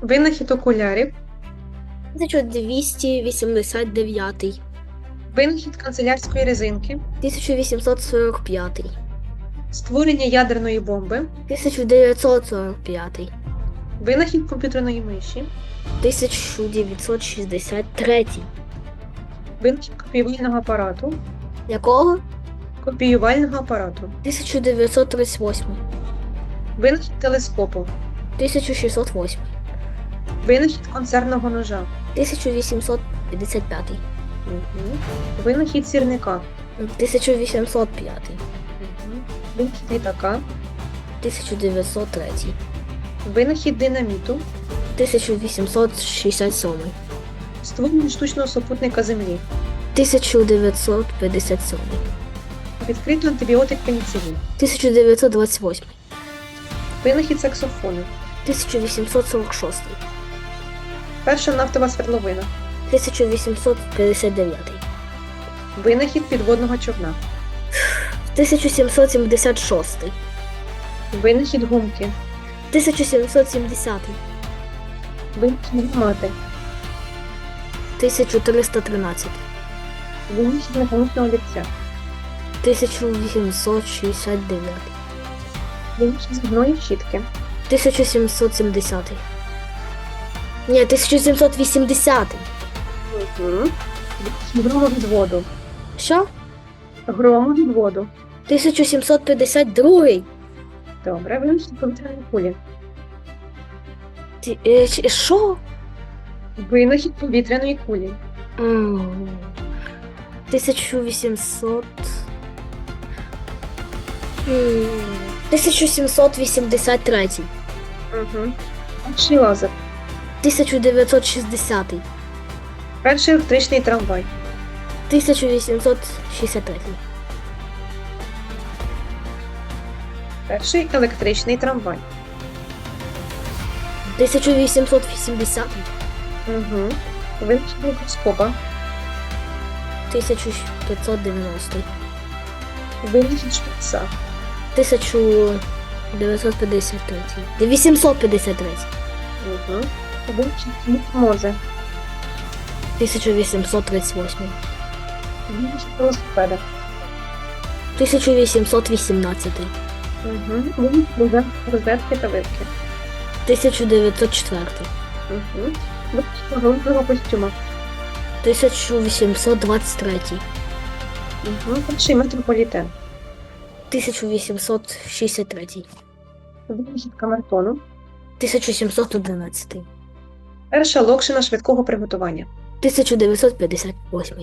Винахід окулярів. 1289, Винахід канцелярської резинки. 1845, Створення ядерної бомби. 1945, Винахід комп'ютерної миші. 1963. Винахід копіювального апарату. Якого? Копіювального апарату. 1938, Винахід телескопу. 1608, Винахід концерного ножа. 1855, Винахід сірника. 1805, Винахід літака. 1903, Винахід динаміту. 1867, Створення штучного супутника Землі. 1957, Відкрито антибіотик пеніцилін. 1928, Винахід саксофону. 1846, Перша нафтова свердловина. 1859, Винахід підводного човна. 1776, Винахід гумки. 1770, Винахід гармати. 1313, Винахід механічного ліпця. 1869, Винахід зубної щітки. 1770. Ні, 1780. Винахід громовідводу. Що? Громовідводу. 1752. Добре, винахід повітряної кулі. Ті- е, чи- Що? Винахід повітряної кулі. М, 1800. М, 1783. Угу. Перший лазер. 1960. Перший електричний трамвай. 1863. Перший електричний трамвай. 1880. Угу. Винахід мікроскопа. 1590. Винахід шприца. 1953. 853. Угу. Винахід моза. 1838. Винахід велосипеда. 1818. Угу. Розет- розетки та витки. 1904. Угу. Винахід пожежного костюма. 1823. Угу. Перший метрополітен. 1863. Винахід камертону. 1711. Перша локшина швидкого приготування. 1958.